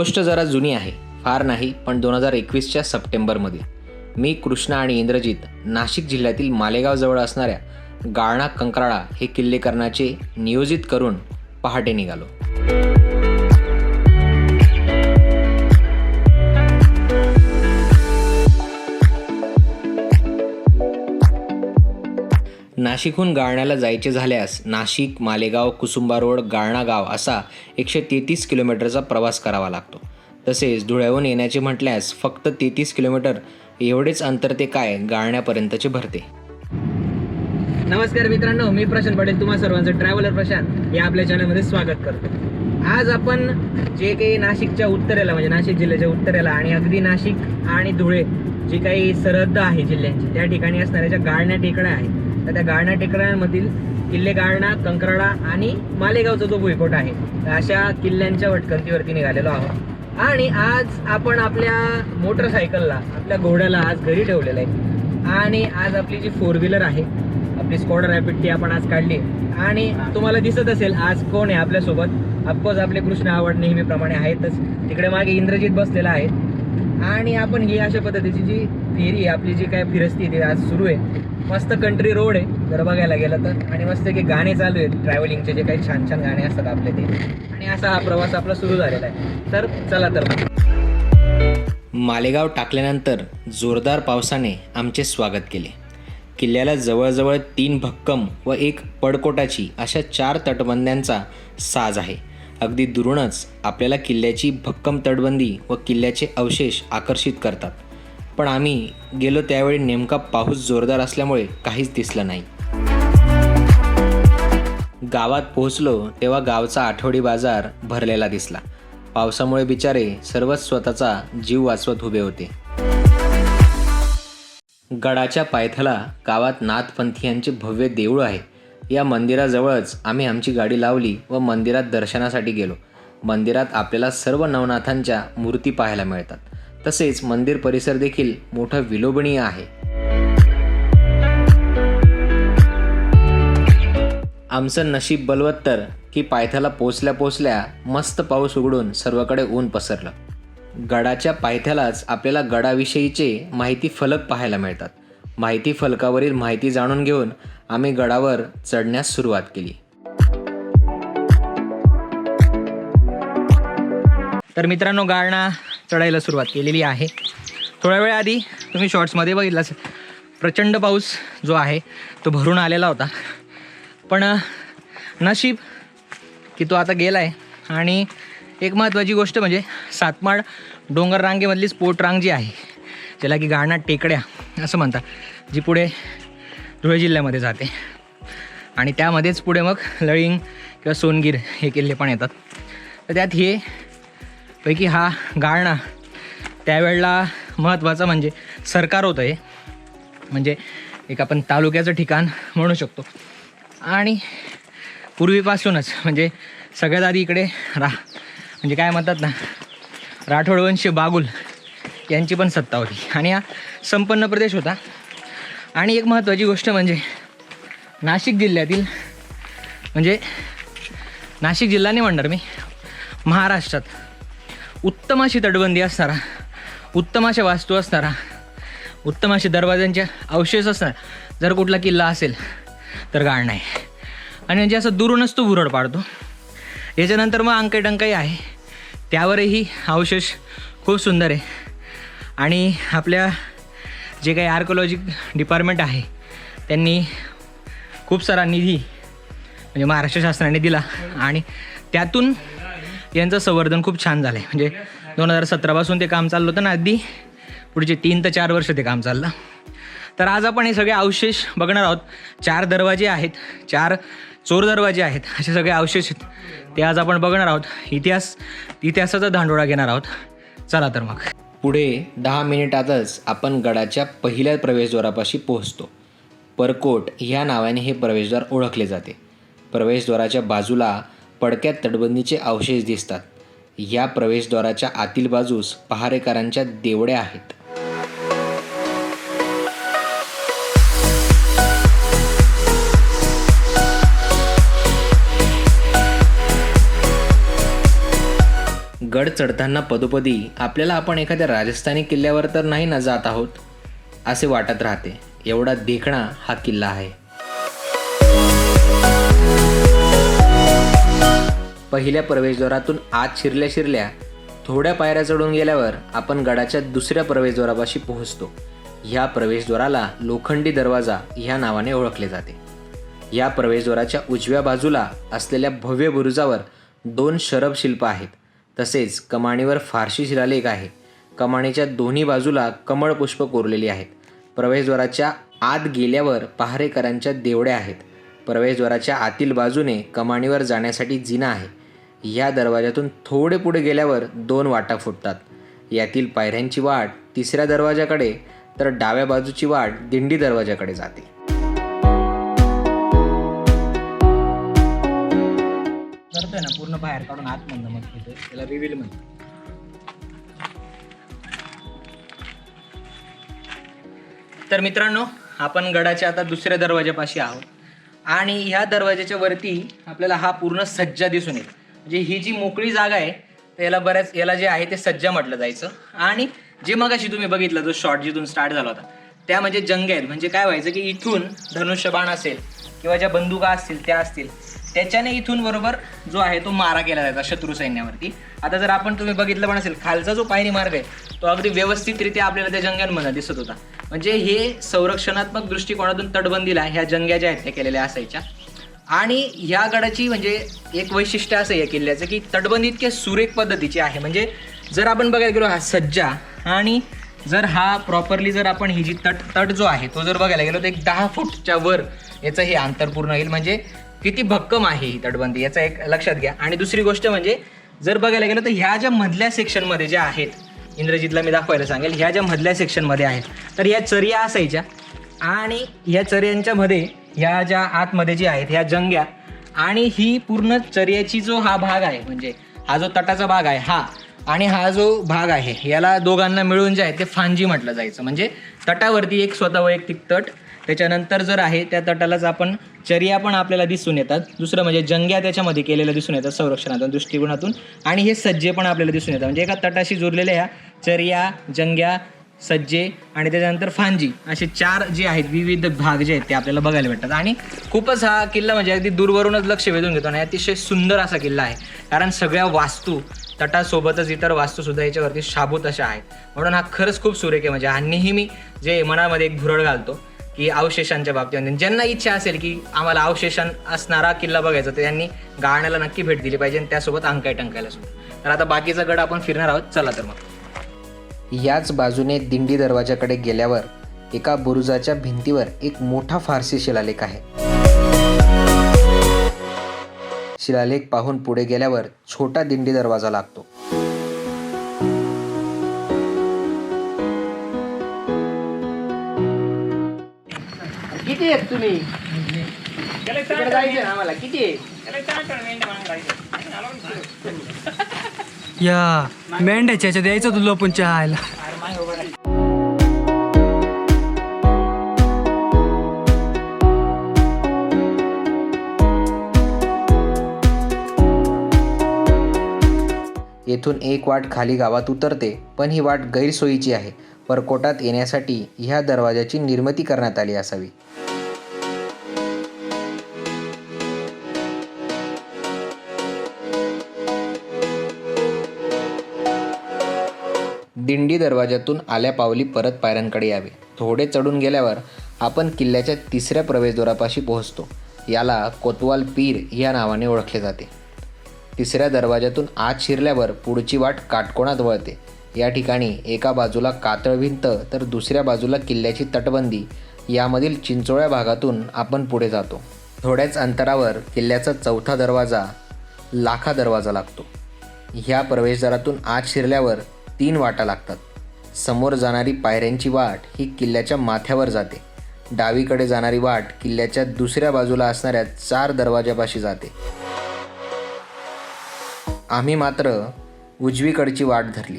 गोष्ट जरा जुनी आहे फार नाही पण दोन हजार एकवीसच्या सप्टेंबरमध्ये. मी कृष्णा आणि इंद्रजित नाशिक जिल्ह्यातील मालेगावजवळ असणाऱ्या गाळणा कंकराळा हे किल्ले करण्याचे नियोजित करून पहाटे निघालो. नाशिकहून गाळण्याला जायचे झाल्यास नाशिक मालेगाव कुसुंबा रोड गाळणा गाव असा एकशे तेहतीस किलोमीटरचा प्रवास करावा लागतो. तसेच धुळ्याहून येण्याचे म्हटल्यास फक्त तेहतीस किलोमीटर एवढेच अंतर ते काय गाळण्यापर्यंतचे भरते. नमस्कार मित्रांनो मी प्रशांत पाटील. तुम्हा सर्वांचं ट्रॅव्हलर प्रशांत. या आपल्या चॅनलमध्ये स्वागत करतो. आज आपण जे काही नाशिकच्या उत्तरेला म्हणजे नाशिक जिल्ह्याच्या उत्तरेला आणि अगदी नाशिक आणि धुळे जी काही सरहद्द आहे जिल्ह्यांची त्या ठिकाणी असणाऱ्या ज्या गाळण्या टेकड्या आहेत तर त्या गाळणा टेकड्यांमधील किल्ले गाळणा कंकराळा आणि मालेगावचा जो भुईकोट आहे तर अशा किल्ल्यांच्या वटकंतीवरती निघालेलो आहोत. आणि आज आपण आपल्या मोटरसायकलला आपल्या घोड्याला आज घरी ठेवलेलं आहे. आणि आज आपली जी फोर व्हीलर आहे आपली स्कॉड रॅपिड ती आपण आज काढली आणि तुम्हाला दिसत असेल आज कोण आहे आपल्यासोबत? अफकोर्स आपले कृष्ण आवड नेहमीप्रमाणे आहेतच. तिकडे मागे इंद्रजित बसलेला आहे. आणि आपण ही अशा पद्धतीची जी फेरी आहे आपली जी काय फिरस्ती आहे ती आज सुरू आहे. मस्त कंट्री रोड आहे. जर बघायला गेलं तर. आणि मस्त की गाणे चालू आहेत. ट्रॅव्हलिंगचे जे काही छान छान गाणे असतात आपले ते. आणि असा हा प्रवास आपला सुरू झालेला आहे. तर चला तर मालेगाव टाकल्यानंतर जोरदार पावसाने आमचे स्वागत केले. किल्ल्याला जवळजवळ तीन भक्कम व एक पडकोटाची अशा चार तटबंद्यांचा साज आहे. अगदी दुरूनच आपल्याला किल्ल्याची भक्कम तटबंदी व किल्ल्याचे अवशेष आकर्षित करतात. पण आम्ही गेलो त्यावेळी नेमका पाऊस जोरदार असल्यामुळे काहीच दिसलं नाही. गावात पोहोचलो तेव्हा गावचा आठवडी बाजार भरलेला दिसला. पावसामुळे बिचारे सर्वच स्वतःचा जीव वाचवत उभे होते. गडाच्या पायथ्याला गावात नाथपंथीयांचे भव्य देऊळ आहे. या मंदिराजवळच आम्ही आमची गाडी लावली व मंदिरात दर्शनासाठी गेलो. मंदिरात आपल्याला सर्व नवनाथांच्या मूर्ती पाहायला मिळतात. तसेच मंदिर परिसर देखील मोठा विलोभनीय आहे. आमचं नशीब बलवत्तर की पायथ्याला पोचल्या पोचल्या मस्त पाऊस उघडून सर्वकडे ऊन पसरलं. गडाच्या पायथ्यालाच आपल्याला गडाविषयीचे माहिती फलक पाहायला मिळतात. माहिती फलकावरील माहिती जाणून घेऊन आम्ही गडावर चढण्यास सुरुवात केली. तर मित्रांनो गाळणा चढायला सुरुवात केलेली आहे. थोड्या वेळ आधी तुम्ही शॉर्ट्समध्ये बघितलाच प्रचंड पाऊस जो आहे तो भरून आलेला होता. पण नशीब की तो आता गेला आहे आणि एक महत्त्वाची गोष्ट म्हणजे सातमाळ डोंगर रांगेमधली स्पोर्ट रांग जी आहे ज्याला की गाणा टेकड्या असं म्हणतात जी पुढे धुळे जिल्ह्यामध्ये जाते. आणि त्यामध्येच पुढे मग लळिंग किंवा सोनगीर हे किल्ले पण येतात. तर त्यात हे पैकी हा गाळणा त्यावेळेला महत्त्वाचा म्हणजे सरकार होतं हे. म्हणजे एक आपण तालुक्याचं ठिकाण म्हणू शकतो. आणि पूर्वीपासूनच म्हणजे सगळ्यात आधी इकडे रा म्हणजे काय म्हणतात ना राठोडवंशी बागुल यांची पण सत्ता होती. आणि हा संपन्न प्रदेश होता. आणि एक महत्त्वाची गोष्ट म्हणजे नाशिक जिल्ह्यातील म्हणजे नाशिक जिल्हा नाही म्हणणार मी महाराष्ट्रात उत्तम अशी तटबंदी असणारा उत्तम अशा वास्तू असणारा उत्तम असे दरवाज्यांचे अवशेष असणार जर कुठला किल्ला असेल तर गाळ नाही. आणि म्हणजे असं दुरूनच तो भुरड पाडतो. याच्यानंतर मग अंकाईटंकाई आहे. त्यावरही अवशेष खूप सुंदर आहे. आणि आपल्या जे काही आर्कोलॉजिक डिपार्टमेंट आहे त्यांनी खूप सारा निधी म्हणजे महाराष्ट्र शासनाने दिला. आणि त्यातून यांचं संवर्धन खूप छान झालं आहे म्हणजे दोन हजार सतरापासून ते काम चाललं होतं ना अगदी. पुढचे तीन ते चार वर्ष ते काम चाललं. तर आज आपण हे सगळे अवशेष बघणार आहोत. चार दरवाजे आहेत चार चोर दरवाजे आहेत. असे सगळे अवशेष आहेत. ते आज आपण बघणार आहोत. इतिहास इतिहासाचा धांडोळा घेणार आहोत. चला तर मग. पुढे दहा मिनिटातच आपण गडाच्या पहिल्या प्रवेशद्वारापाशी पोहोचतो. परकोट ह्या नावाने हे प्रवेशद्वार ओळखले जाते. प्रवेशद्वाराच्या बाजूला पडक्यात तटबंदीचे अवशेष दिसतात. या प्रवेशद्वाराच्या आतील बाजूस पहारेकरांच्या देवड्या आहेत. गड चढताना पदोपदी आपल्याला आपण एखाद्या राजस्थानी किल्ल्यावर तर नाही ना जात आहोत असे वाटत राहते. एवढा देखणा हा किल्ला आहे. पहिल्या प्रवेशद्वारातून आत शिरल्या शिरल्या थोड्या पायऱ्या चढून गेल्यावर आपण गडाच्या दुसऱ्या प्रवेशद्वारापाशी पोहोचतो. ह्या प्रवेशद्वाराला लोखंडी दरवाजा ह्या नावाने ओळखले जाते. या प्रवेशद्वाराच्या उजव्या बाजूला असलेल्या भव्य बुरुजावर दोन शरभ शिल्प आहेत. तसेच कमाणीवर फारशी शिलालेख आहे. कमाणीच्या दोन्ही बाजूला कमळ पुष्प कोरलेली आहेत. प्रवेशद्वाराच्या आत गेल्यावर पहारेकरांच्या देवड्या आहेत. प्रवेशद्वाराच्या आतील बाजूने कमाणीवर जाण्यासाठी जिना आहे. या दरवाजातून थोडे पुढे गेल्यावर दोन वाटा फुटतात. यातील पायऱ्यांची वाट तिसऱ्या दरवाजाकडे तर डाव्या बाजूची वाट दिंडी दरवाजाकडे जाते. करतोय ना पूर्ण बाहेर काढून आतमधनं मग तिथे त्याला रिव्हील म्हणतो तर मित्रांनो आपण गडाच्या आता दुसऱ्या दरवाजापाशी आहोत. आणि ह्या दरवाजाच्या वरती आपल्याला हा पूर्ण सज्जा दिसून येतो. म्हणजे ही जी मोकळी जागा आहे तर याला बऱ्याच याला जे आहे ते सज्जा म्हटलं जायचं. आणि जे मगाशी तुम्ही बघितलं जो शॉर्ट जिथून स्टार्ट झाला होता त्या म्हणजे जंग आहेत. म्हणजे काय व्हायचं की इथून धनुष्यबाण असेल किंवा ज्या बंदुका असतील त्या असतील त्याच्याने इथून बरोबर जो आहे तो मारा केला जायचा शत्रू सैन्यावरती. आता जर आपण तुम्ही बघितलं पण असेल खालचा जो पायरी मार्ग आहे तो अगदी व्यवस्थितरित्या आपल्याला त्या जंग्यांमध्ये दिसत होता. म्हणजे हे संरक्षणात्मक दृष्टिकोनातून तटबंदीला ह्या जंग्या ज्या आहेत त्या केलेल्या असायच्या. आणि ह्या गडाची म्हणजे एक वैशिष्ट्य असं या किल्ल्याचं की तटबंदी इतक्या सुरेख पद्धतीची आहे. म्हणजे जर आपण बघायला गेलो हा सज्जा आणि जर हा प्रॉपरली जर आपण ही जी तट तट जो आहे तो जर बघायला गेलो तर एक दहा फूटच्या वर याचं हे अंतर पूर्ण येईल. म्हणजे किती भक्कम आहे ही तटबंदी याचा एक लक्षात घ्या. आणि दुसरी गोष्ट म्हणजे जर बघायला गेलं तर ह्या ज्या मधल्या सेक्शनमध्ये ज्या आहेत इंद्रजितला मी दाखवायला सांगेल ह्या ज्या मधल्या सेक्शनमध्ये आहेत तर या चर्या असायच्या आणि ह्या चर्यांच्यामध्ये ह्या ज्या आतमध्ये जी आहेत ह्या जंग्या आणि ही पूर्ण चर्याची जो हा भाग आहे म्हणजे हा जो तटाचा भाग आहे हा आणि हा जो भाग आहे याला दोघांना मिळून जे आहे ते फांजी म्हटलं जायचं. म्हणजे तटावरती एक स्वतः वैयक्तिक तट त्याच्यानंतर जर आहे त्या तटालाच आपण चर्या पण आपल्याला दिसून येतात. दुसरं म्हणजे जंग्या त्याच्यामध्ये केलेल्या दिसून येतात संरक्षणातून दृष्टिकोनातून आणि हे सज्जे पण आपल्याला दिसून येतात. म्हणजे एका तटाशी जोडलेल्या ह्या चर्या जंग्या सज्जे आणि त्याच्यानंतर फांजी असे चार जे आहेत विविध भाग जे आहेत ते आपल्याला बघायला भेटतात. आणि खूपच हा किल्ला म्हणजे अगदी दूरवरूनच लक्ष वेधून घेतो आणि अतिशय सुंदर असा किल्ला आहे. कारण सगळ्या वास्तू तटासोबतच इतर वास्तूसुद्धा याच्यावरती शाबूत अशा आहेत. म्हणून हा खरंच खूप सुरेख आहे. म्हणजे हा नेहमी जे मनामध्ये एक भुरळ घालतो की अवशेषांच्या बाबतीमध्ये ज्यांना इच्छा असेल की आम्हाला अवशेषण असणारा किल्ला बघायचा तर त्यांनी गाण्याला नक्की भेट दिली पाहिजे आणि त्यासोबत अंकाय टंकायला सुद्धा. तर आता बाकीचा गड आपण फिरणार आहोत. चला तर मग. याच बाजूने दिंडी दरवाजाकडे गेल्यावर एका बुरुजाच्या भिंतीवर एक मोठा फारसी शिलालेख आहे. शिलालेख पाहून पुढे गेल्यावर छोटा दिंडी दरवाजा लागतो. किती आहेत तुम्ही? आम्हाला. किती आहे. या मेंढ्याच्या ह्याच्यात यायचं तुला पण चहायला. येथून एक वाट खाली गावात उतरते पण ही वाट गैरसोयीची आहे. परकोटात येण्यासाठी ह्या दरवाजाची निर्मिती करण्यात आली असावी. दिंडी दरवाजातून आल्या पावली परत पायऱ्यांकडे यावे. थोडे चढून गेल्यावर आपण किल्ल्याच्या तिसऱ्या प्रवेशद्वारापाशी पोहोचतो. याला कोतवाल पीर या नावाने ओळखले जाते. तिसऱ्या दरवाजातून आत शिरल्यावर पुढची वाट काटकोणात वळते. या ठिकाणी एका बाजूला कातळ भिंत तर दुसऱ्या बाजूला किल्ल्याची तटबंदी. यामधील चिंचोळ्या भागातून आपण पुढे जातो. थोड्याच अंतरावर किल्ल्याचा चौथा दरवाजा लाखा दरवाजा लागतो. ह्या प्रवेशद्वारातून आत शिरल्यावर तीन वाटा लागतात. समोर जाणारी पायऱ्यांची वाट ही किल्ल्याच्या माथ्यावर जाते. डावीकडे जाणारी वाट किल्ल्याच्या दुसऱ्या बाजूला असणाऱ्या चार दरवाजापाशी जाते. आम्ही मात्र उजवीकडची वाट धरली.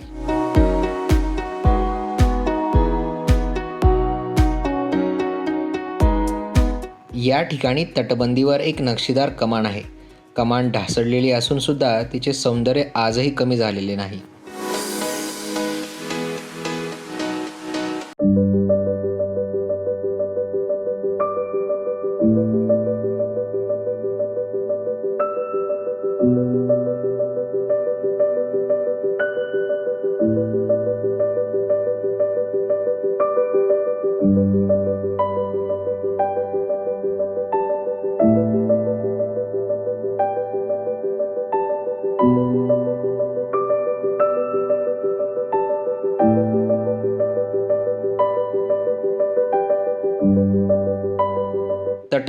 या ठिकाणी तटबंदीवर एक नक्षीदार कमान आहे. कमान ढासळलेली असून सुद्धा तिचे सौंदर्य आजही कमी झालेले नाही.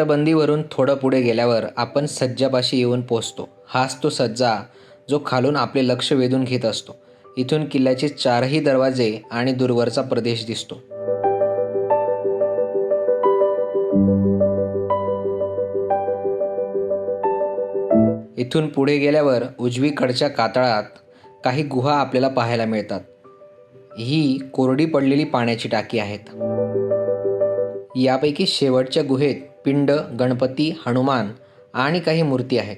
तटबंदीवरून थोडं पुढे गेल्यावर आपण सज्जापाशी येऊन पोचतो. हाच तो सज्जा जो खालून आपले लक्ष वेधून घेत असतो. इथून किल्ल्याचे चारही दरवाजे आणि दूरवरचा प्रदेश दिसतो. इथून पुढे गेल्यावर उजवीकडच्या कातळात काही गुहा आपल्याला पाहायला मिळतात. ही कोरडी पडलेली पाण्याची टाकी आहेत. यापैकी शेवटच्या गुहेत पिंड गणपती हनुमान आणि काही मूर्ती आहेत.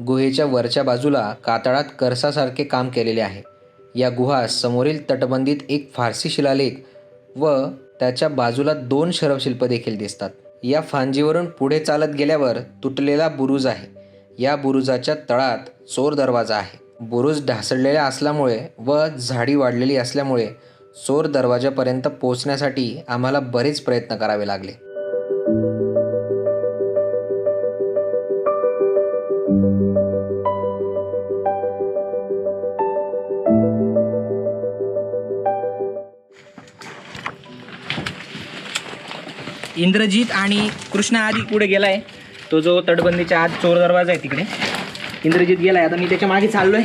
गुहेच्या वरच्या बाजूला कातळात करसासारखे काम केलेले आहे. या गुहा समोरील तटबंदीत एक फारसी शिलालेख व त्याच्या बाजूला दोन शरवशिल्प देखील दिसतात. या फांजीवरून पुढे चालत गेल्यावर तुटलेला बुरुज आहे. या बुरुजाच्या तळात चोर दरवाजा आहे. बुरुज ढासळलेला असल्यामुळे व झाडी वाढलेली असल्यामुळे चोर दरवाजापर्यंत पोहोचण्यासाठी आम्हाला बरेच प्रयत्न करावे लागले. इंद्रजीत आणि कृष्णा आधी पुढे गेलाय. तो जो तटबंदीच्या आत चोर दरवाजा आहे तिकडे. इंद्रजीत गेलाय. आता मी त्याच्यामागे चाललोय.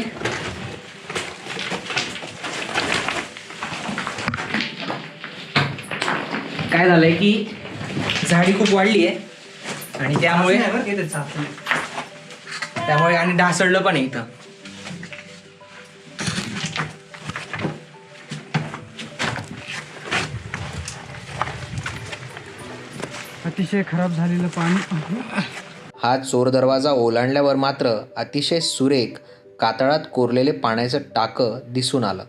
काय झालंय की झाडी खूप वाढली आहे आणि त्यामुळे त्यामुळे आणि ढासळलं पण आहे इथं. अतिशय खराब झालेलं पाणी. हा चोर दरवाजा ओलांडल्यावर मात्र अतिशय सुरेख कातळात कोरलेले पाण्याचं टाकं दिसून आलं.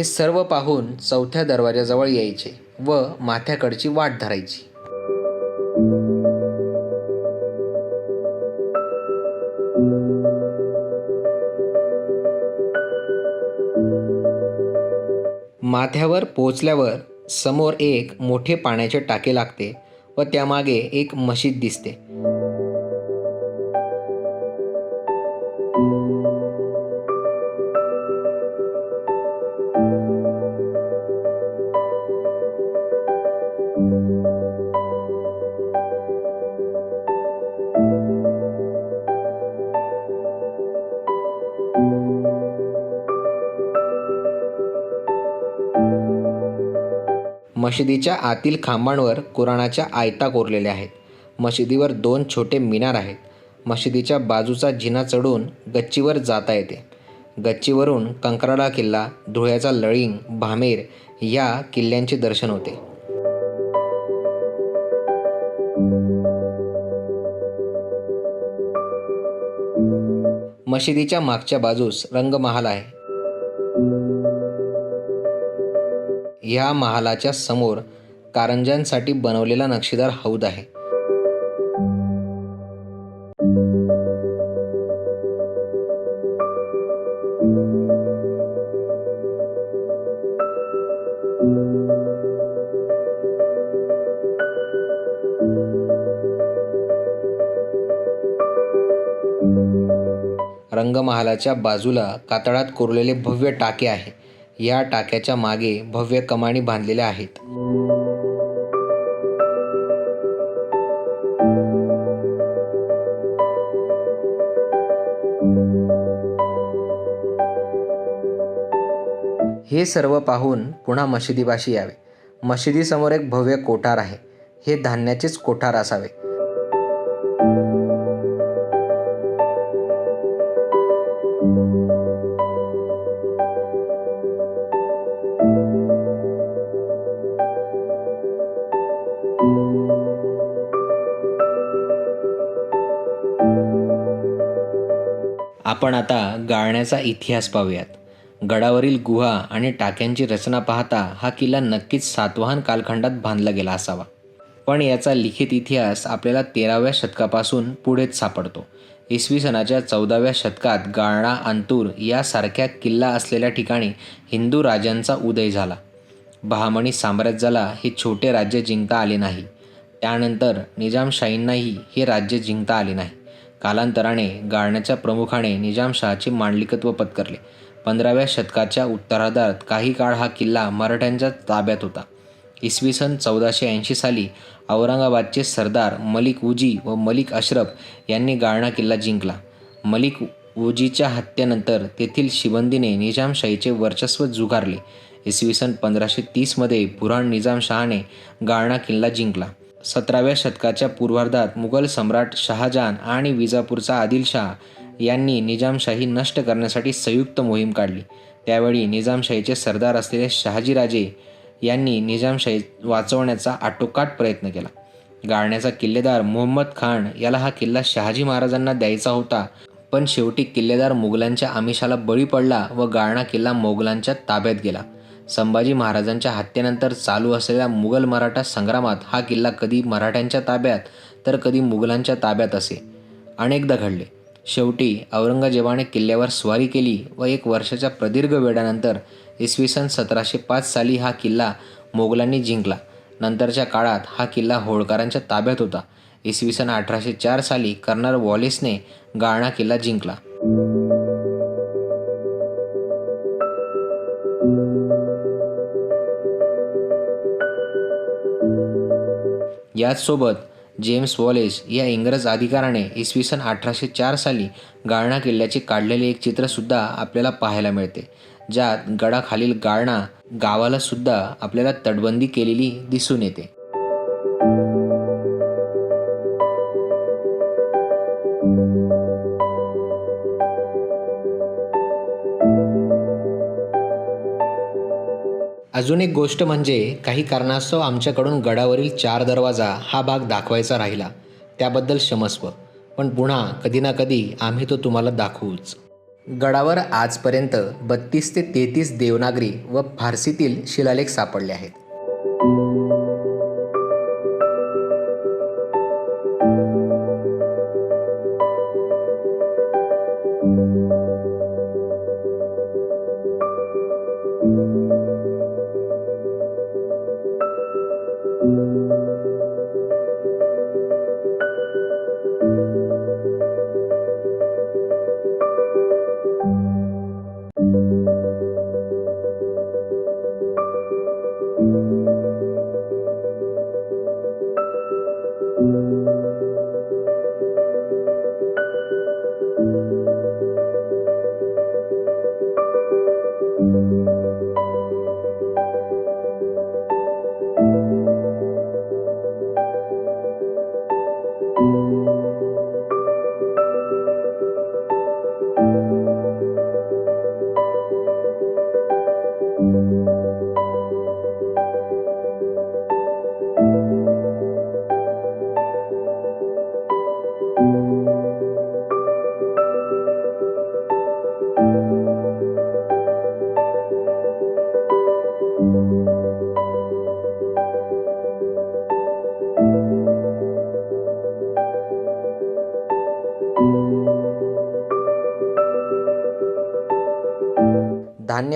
हे सर्व पाहून चौथ्या दरवाजाजवळ यायचे व माथ्याकडची वाट धरायची. माथ्यावर पोचल्यावर समोर एक मोठे पाण्याचे टाके लागते व त्यामागे एक मशीद दिसते. मशिदीच्या आतील खांबांवर कुराणाच्या आयता कोरलेल्या आहेत. मशिदीवर दोन छोटे मिनार आहेत. मशिदीच्या बाजूचा जिना चढून गच्चीवर जाता येते. गच्चीवरून कंकराळा किल्ला धुळ्याचा लळिंग भामेर या किल्ल्यांचे दर्शन होते. मशिदीच्या मागच्या बाजूस रंगमहाल आहे. या महालाच्या समोर कारंजांसाठी बनवलेला नक्षीदार हौद आहे. रंगमहालाच्या बाजूला कातळात कोरलेले भव्य टाके आहे. या टाक्याच्या मागे भव्य कमानी बांधलेल्या आहेत. हे सर्व पाहून पुन्हा मशिदीपाशी यावे. मशिदीसमोर एक भव्य कोठार आहे. हे धान्याचेच कोठार असावे. आपण आता गाळण्याचा इतिहास पाहूयात. गडावरील गुहा आणि टाक्यांची रचना पाहता हा किल्ला नक्कीच सातवाहन कालखंडात बांधला गेला असावा. पण याचा लिखित इतिहास आपल्याला तेराव्या शतकापासून पुढेच सापडतो. इसवी सनाच्या चौदाव्या शतकात गाळणा अंतूर यासारख्या किल्ला असलेल्या ठिकाणी हिंदू राजांचा उदय झाला. बहामणी साम्राज्याला हे छोटे राज्य जिंकता आले नाही. त्यानंतर निजामशाहींनाही हे राज्य जिंकता आले नाही. कालांतराने गाळण्याच्या प्रमुखाने निजामशहाचे मांडलिकत्व पत्करले. पंधराव्या शतकाच्या उत्तरार्धात काही काळ हा किल्ला मराठ्यांच्या ताब्यात होता. इसवी सन चौदाशे ऐंशी साली औरंगाबादचे सरदार मलिक उजी व मलिक अशरफ यांनी गाळणा किल्ला जिंकला. मलिक उजीच्या हत्येनंतर तेथील शिबंदीने निजामशाहीचे वर्चस्व झुगारले इसवी सन पंधराशे तीसमध्ये बुऱ्हाण निजामशहाने गाळणा किल्ला जिंकला. सतराव्या शतकाच्या पूर्वार्धात मुघल सम्राट शहाजहान आणि विजापूरचा आदिलशाह यांनी निजामशाही नष्ट करण्यासाठी संयुक्त मोहीम काढली. त्यावेळी निजामशाहीचे सरदार असलेले शहाजीराजे यांनी निजामशाही वाचवण्याचा आटोकाट प्रयत्न केला. गाळण्याचा किल्लेदार मोहम्मद खान याला हा किल्ला शहाजी महाराजांना द्यायचा होता. पण शेवटी किल्लेदार मुघलांच्या आमिषाला बळी पडला व गाळणा किल्ला मोगलांच्या ताब्यात गेला. संभाजी महाराजांच्या हत्येनंतर चालू असलेल्या मुघल मराठा संग्रामात हा किल्ला कधी मराठ्यांच्या ताब्यात तर कधी मुघलांच्या ताब्यात असे. अनेकदा घडले. शेवटी औरंगजेबाने किल्ल्यावर स्वारी केली व एक वर्षाच्या प्रदीर्घ वेळानंतर इसवी सन सतराशे पाच साली हा किल्ला मोगलांनी जिंकला. नंतरच्या काळात हा किल्ला होळकरांच्या ताब्यात होता. इसवी सन अठराशे चार साली कर्नल वॉलिसने गाळणा किल्ला जिंकला. याचसोबत जेम्स वॉलेस या इंग्रज अधिकाऱ्याने इसवी सन अठराशे चार साली गाळणा किल्ल्याचे काढलेले एक चित्रसुद्धा आपल्याला पाहायला मिळते. ज्यात गडाखालील गाळणा गावाला सुद्धा आपल्याला तटबंदी केलेली दिसून येते. अजून एक गोष्ट म्हणजे काही कारणास्तव आमच्याकडून गडावरील चार दरवाजा हा भाग दाखवायचा राहिला. त्याबद्दल क्षमस्व. पण पुन्हा कधी ना कधी आम्ही तो तुम्हाला दाखवूच. गडावर आजपर्यंत बत्तीस ते तेहतीस देवनागरी व फारसीतील शिलालेख सापडले आहेत.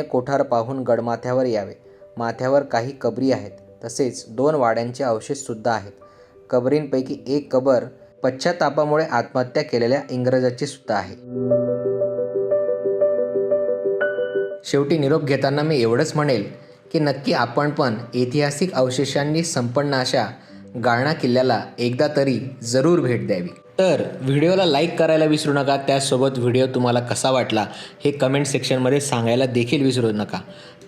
कोठार पाहून गडमाथ्यावर यावे. माथ्यावर काही कबरी आहेत. तसेच दोन वाड्यांचे अवशेषसुद्धा आहेत. कबरींपैकी एक कबर पश्चातापामुळे आत्महत्या केलेल्या इंग्रजाची सुद्धा आहे. शेवटी निरोप घेताना मी एवढंच म्हणेल की नक्की आपण पण ऐतिहासिक अवशेषांनी संपन्न अशा गाळणा किल्ल्याला एकदा तरी जरूर भेट द्यावी. तर व्हिडिओला लाईक करायला विसरू नका त्याचसोबत व्हिडिओ तुम्हाला कसा वाटला हे कमेंट सेक्शनमध्ये सांगायला देखील विसरू नका.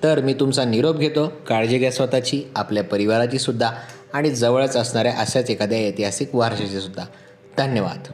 तर मी तुमचा निरोप घेतो काळजी घ्या स्वतःची आपल्या परिवाराची सुद्धा आणि जवळच असणाऱ्या अशाच एखाद्या ऐतिहासिक वारशाची सुद्धा. धन्यवाद.